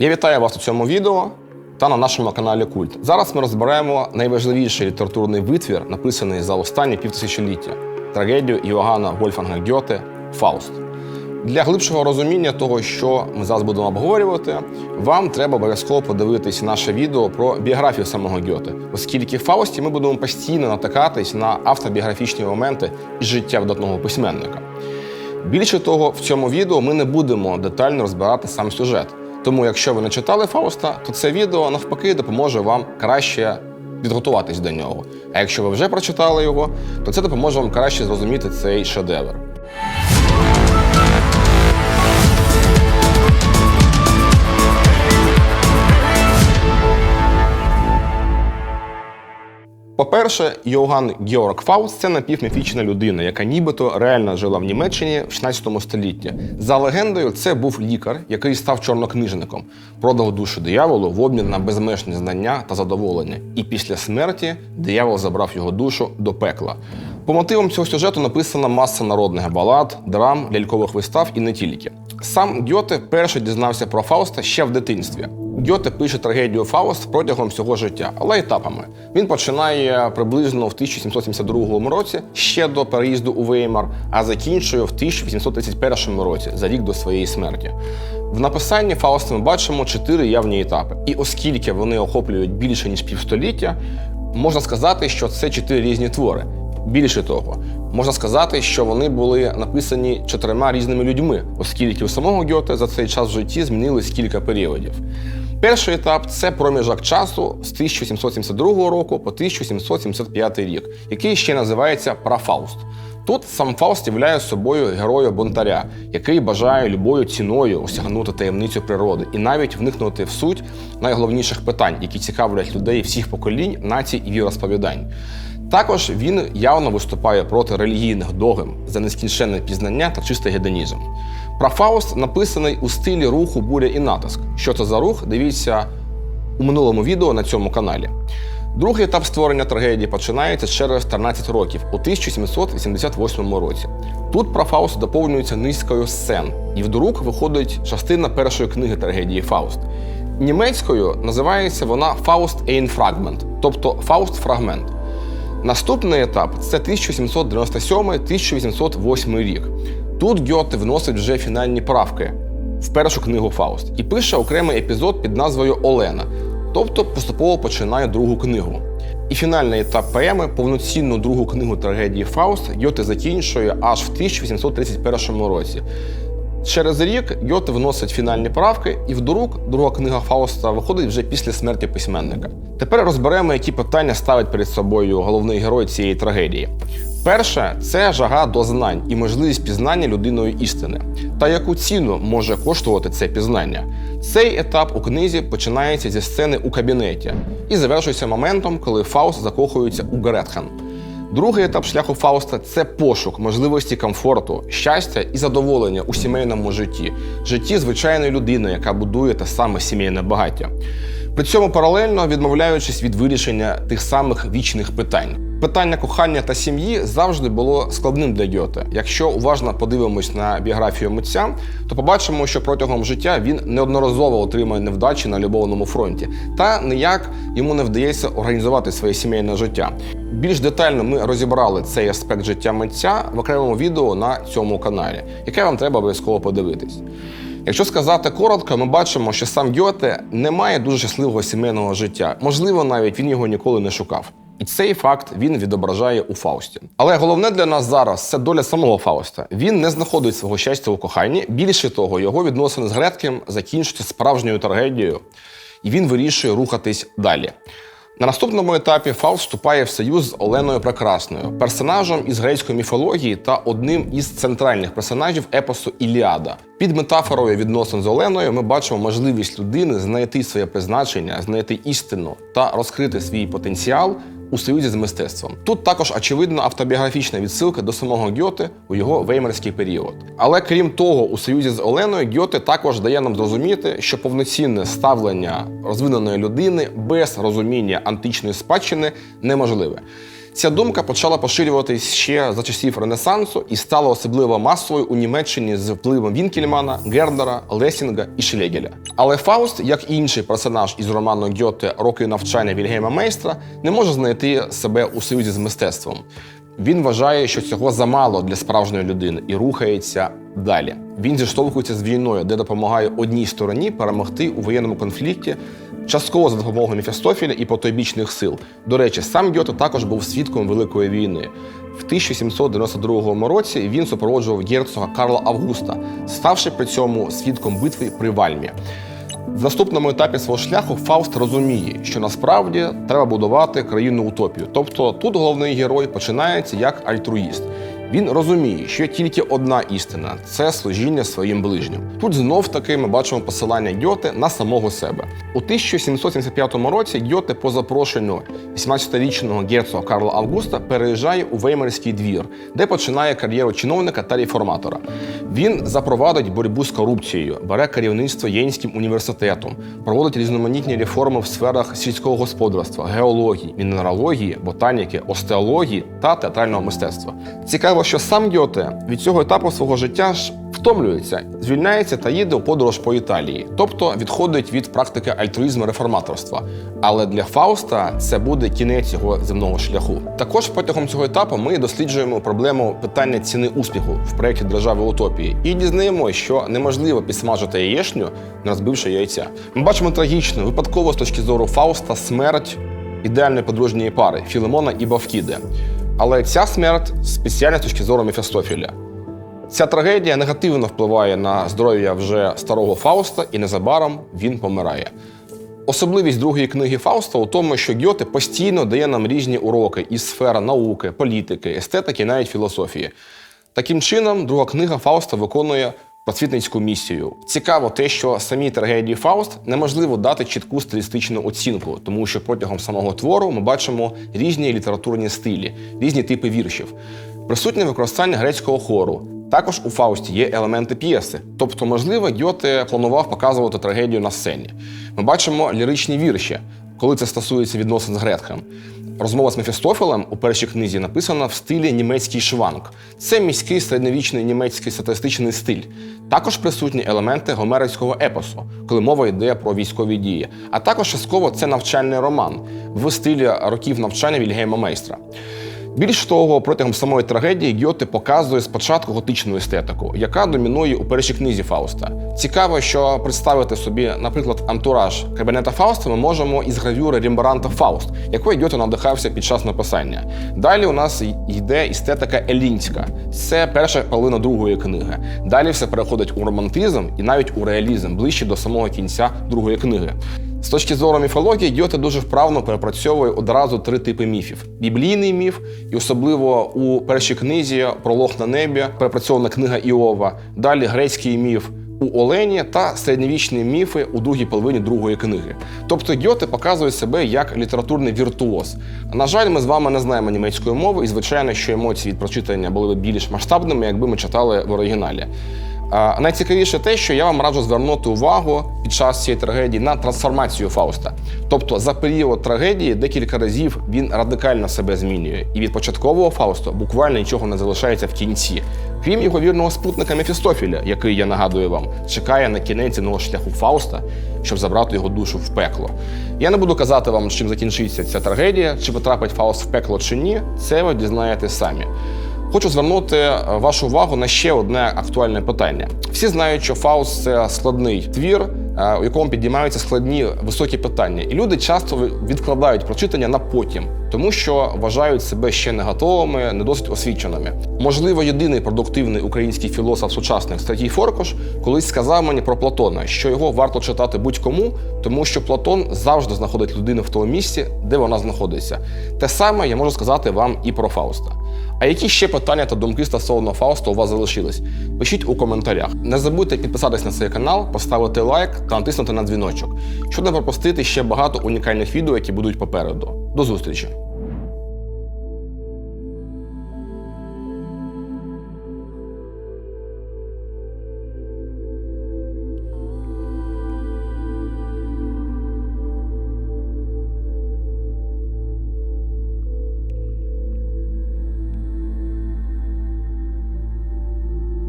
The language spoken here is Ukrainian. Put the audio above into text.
Я вітаю вас у цьому відео та на нашому каналі Культ. Зараз ми розберемо найважливіший літературний витвір, написаний за останні півтисячоліття трагедію Іоганна Вольфганга Гьоте Фауст. Для глибшого розуміння того, що ми зараз будемо обговорювати, вам треба обов'язково подивитись наше відео про біографію самого Гьоте, оскільки в Фаусті ми будемо постійно натикатись на автобіографічні моменти із життя видатного письменника. Більше того, в цьому відео ми не будемо детально розбирати сам сюжет. Тому, якщо ви не читали Фауста, то це відео навпаки допоможе вам краще підготуватись до нього. А якщо ви вже прочитали його, то це допоможе вам краще зрозуміти цей шедевр. По-перше, Йоганн Георг Фауст це напівміфічна людина, яка нібито реально жила в Німеччині в 16 столітті. За легендою, це був лікар, який став чорнокнижником, продав душу дияволу в обмін на безмежні знання та задоволення. І після смерті диявол забрав його душу до пекла. По мотивам цього сюжету написана маса народних балад, драм, лялькових вистав і не тільки. Сам Гьоте перше дізнався про Фауста ще в дитинстві. Гьоте пише трагедію Фауст протягом всього життя, але етапами. Він починає приблизно в 1772 році, ще до переїзду у Веймар, а закінчує в 1831 році, за рік до своєї смерті. В написанні Фауста ми бачимо чотири явні етапи. І оскільки вони охоплюють більше ніж півстоліття, можна сказати, що це чотири різні твори. Більше того, можна сказати, що вони були написані чотирма різними людьми, оскільки у самого Гьоте за цей час в житті змінились кілька періодів. Перший етап це проміжок часу з 1772 року по 1775 рік, який ще називається Прафауст. Тут сам Фауст являє собою героя бунтаря, який бажає любою ціною осягнути таємницю природи і навіть вникнути в суть найголовніших питань, які цікавлять людей всіх поколінь, націй і віросповідань. Також він явно виступає проти релігійних догм за нескінченне пізнання та чистий гедонізм. Про Фауст написаний у стилі руху буря і натиск. Що це за рух? Дивіться у минулому відео на цьому каналі. Другий етап створення трагедії починається через 13 років у 1788 році. Тут про Фауст доповнюється низкою сцен, і в друк виходить частина першої книги трагедії Фауст. Німецькою називається вона Фауст Fragment, тобто Фауст фрагмент. Наступний етап це 1797-1808 рік. Тут Гьоте вносить вже фінальні правки в першу книгу Фауст і пише окремий епізод під назвою Олена, тобто поступово починає другу книгу. І фінальний етап поеми, повноцінну другу книгу трагедії Фауст, Гьоте закінчує аж в 1831 році. Через рік Гьоте вносить фінальні правки, і в друк друга книга Фауста виходить вже після смерті письменника. Тепер розберемо, які питання ставить перед собою головний герой цієї трагедії. Перше це жага до знань і можливість пізнання людиною істини. Та яку ціну може коштувати це пізнання? Цей етап у книзі починається зі сцени у кабінеті і завершується моментом, коли Фауст закохується у Гретхен. Другий етап шляху Фауста це пошук можливості комфорту, щастя і задоволення у сімейному житті, житті звичайної людини, яка будує те саме сімейне багаття. При цьому паралельно відмовляючись від вирішення тих самих вічних питань. Питання кохання та сім'ї завжди було складним для Гьоте. Якщо уважно подивимось на біографію митця, то побачимо, що протягом життя він неодноразово отримує невдачі на любовному фронті, та ніяк йому не вдається організувати своє сімейне життя. Більш детально ми розібрали цей аспект життя митця в окремому відео на цьому каналі, яке вам треба обов'язково подивитись. Якщо сказати коротко, ми бачимо, що сам Гьоте не має дуже щасливого сімейного життя. Можливо, навіть він його ніколи не шукав. І цей факт він відображає у Фаусті. Але головне для нас зараз це доля самого Фауста. Він не знаходить свого щастя у коханні. Більше того, його відносини з Гретким закінчуються справжньою трагедією, і він вирішує рухатись далі. На наступному етапі Фауст вступає в союз з Оленою Прекрасною, персонажем із грецької міфології та одним із центральних персонажів епосу Іліада. Під метафорою відносин з Оленою ми бачимо можливість людини знайти своє призначення, знайти істину та розкрити свій потенціал у союзі з мистецтвом. Тут також очевидна автобіографічна відсилка до самого Гьоте у його веймарський період. Але крім того, у союзі з Оленою Гьоте також дає нам зрозуміти, що повноцінне ставлення розвиненої людини без розуміння античної спадщини неможливе. Ця думка почала поширюватись ще за часів Ренесансу і стала особливо масовою у Німеччині з впливом Вінкельмана, Гердера, Лесінга і Шлегеля. Але Фауст, як і інший персонаж із роману Гьоте Роки навчання Вільгейма Мейстра, не може знайти себе у союзі з мистецтвом. Він вважає, що цього замало для справжньої людини і рухається далі. Він зіштовхується з війною, де допомагає одній стороні перемогти у воєнному конфлікті, частково за допомогою Мефістофіля і потойбічних сил. До речі, сам Гьоте також був свідком Великої війни. В 1792 році він супроводжував герцога Карла Августа, ставши при цьому свідком битви при Вальмі. В наступному етапі свого шляху Фауст розуміє, що насправді треба будувати країну утопію. Тобто тут головний герой починається як альтруїст. Він розуміє, що є тільки одна істина це служіння своїм ближнім. Тут знов таки ми бачимо посилання Гьоте на самого себе. У 1775 році Гьоте по запрошенню 18-річного герцога Карла Августа переїжджає у Веймарський двір, де починає кар'єру чиновника та реформатора. Він запровадить боротьбу з корупцією, бере керівництво Єнським університетом, проводить різноманітні реформи в сферах сільського господарства, геології, мінералогії, ботаніки, остеології та театрального мистецтва. Цікаво, що сам Гьоте від цього етапу свого життя ж втомлюється, звільняється та їде у подорож по Італії, тобто відходить від практики альтруїзму реформаторства. Але для Фауста це буде кінець його земного шляху. Також протягом цього етапу ми досліджуємо проблему питання ціни успіху в проєкті держави утопії і дізнаємося, що неможливо підсмажити яєшню, не розбивши яйця. Ми бачимо трагічну, випадково з точки зору Фауста, смерть ідеальної подружньої пари Філимона і Бавкіди. Але ця смерть спеціальна з точки зору Мефістофіля. Ця трагедія негативно впливає на здоров'я вже старого Фауста, і незабаром він помирає. Особливість другої книги Фауста у тому, що Гьоте постійно дає нам різні уроки із сфери науки, політики, естетики, навіть філософії. Таким чином, друга книга Фауста виконує просвітницьку місію. Цікаво те, що самій трагедії Фауст неможливо дати чітку стилістичну оцінку, тому що протягом самого твору ми бачимо різні літературні стилі, різні типи віршів. Присутнє використання грецького хору. Також у Фаусті є елементи п'єси, тобто, можливо, Гьоте планував показувати трагедію на сцені. Ми бачимо ліричні вірші, коли це стосується відносин з Гретхем. Розмова з Мефістофелем у першій книзі написана в стилі німецький шванг. Це міський середньовічний німецький сатиристичний стиль. Також присутні елементи гомерівського епосу, коли мова йде про військові дії. А також частково це навчальний роман в стилі років навчання Вільгейма Мейстра. Більш того, протягом самої трагедії Гьоте показує спочатку готичну естетику, яка домінує у першій книзі Фауста. Цікаво, що представити собі, наприклад, антураж кабінета Фауста ми можемо із гравюри Рімбаранта Фауст, якою Гьоте надихався під час написання. Далі у нас йде естетика елінська. Це перша половина другої книги. Далі все переходить у романтизм і навіть у реалізм ближче до самого кінця другої книги. З точки зору міфології, Гьоте дуже вправно перепрацьовує одразу три типи міфів: біблійний міф, і особливо у першій книзі Пролог на небі, перепрацьована книга Іова. Далі грецький міф у Олені та середньовічні міфи у другій половині другої книги. Тобто Гьоте показує себе як літературний віртуоз. На жаль, ми з вами не знаємо німецької мови, і звичайно, що емоції від прочитання були б більш масштабними, якби ми читали в оригіналі. Найцікавіше те, що я вам раджу звернути увагу під час цієї трагедії на трансформацію Фауста. Тобто за період трагедії декілька разів він радикально себе змінює, і від початкового Фауста буквально нічого не залишається в кінці, крім його вірного спутника Мефістофіля, який я нагадую вам, чекає на кінець земного шляху Фауста, щоб забрати його душу в пекло. Я не буду казати вам, чим закінчиться ця трагедія, чи потрапить Фауст в пекло чи ні. Це ви дізнаєтесь самі. Хочу звернути е, вашу увагу на ще одне актуальне питання. Всі знають, що Фауст це складний твір, е, у якому підіймаються складні високі питання, і люди часто відкладають прочитання на потім, тому що вважають себе ще не готовими, не досить освіченими. Можливо, єдиний продуктивний український філософ сучасних Сергій Форкош колись сказав мені про Платона, що його варто читати будь-кому, тому що Платон завжди знаходить людину в тому місці, де вона знаходиться. Те саме я можу сказати вам і про Фауста. А які ще питання та думки стосовно Фауста у вас залишились? Пишіть у коментарях. Не забудьте підписатись на цей канал, поставити лайк та натиснути на дзвіночок, щоб не пропустити ще багато унікальних відео, які будуть попереду. До зустрічі!